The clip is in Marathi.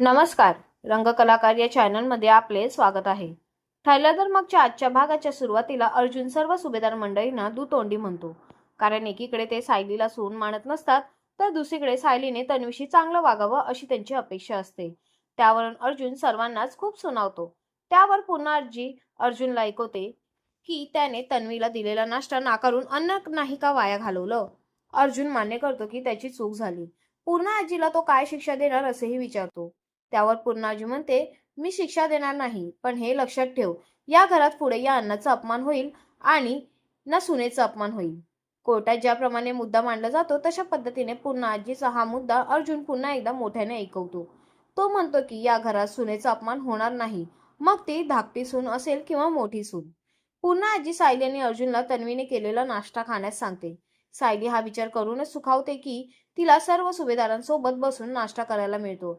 नमस्कार. रंगकलाकार या चॅनलमध्ये आपले स्वागत आहे. ठरलं तर मगच्या आजच्या भागाच्या सुरुवातीला अर्जुन सर्व सुभेदार मंडळींना दुतोंडी म्हणतो. कारण एकीकडे ते सायलीला सून मानत नसतात तर दुसरीकडे सायलीने तन्वीशी चांगलं वागावं अशी त्यांची अपेक्षा असते. त्यावरून अर्जुन सर्वांनाच खूप सुनावतो. त्यावर पुन्हा आजी अर्जुनला ऐकवते की त्याने तन्वीला दिलेला नाश्ता नाकारून अन्न नाही का वाया घालवलं? अर्जुन मान्य करतो की त्याची चूक झाली. पूर्ण आजीला तो काय शिक्षा देणार असेही विचारतो. त्यावर पूर्णाजी म्हणते मी शिक्षा देणार नाही पण हे लक्षात ठेव या घरात पुढे या अन्नाचा अपमान होईल आणि ना सुनेचा अपमान होईल. कोर्टात ज्याप्रमाणे मुद्दा मांडला जातो तशा पद्धतीने पुन्हा आजीचा हा मुद्दा अर्जुन पुन्हा एकदा मोठ्याने ऐकवतो. तो म्हणतो की या घरात सुनेचा अपमान होणार नाही मग ती धाकटी सून असेल किंवा मोठी सून? पुन्हा आजी सायली आणि अर्जुनला तन्वीने केलेला नाश्ता खाण्यास सांगते. सायली हा विचार करूनच सुखावते की तिला सर्व सुभेदारांसोबत बसून नाश्ता करायला मिळतो.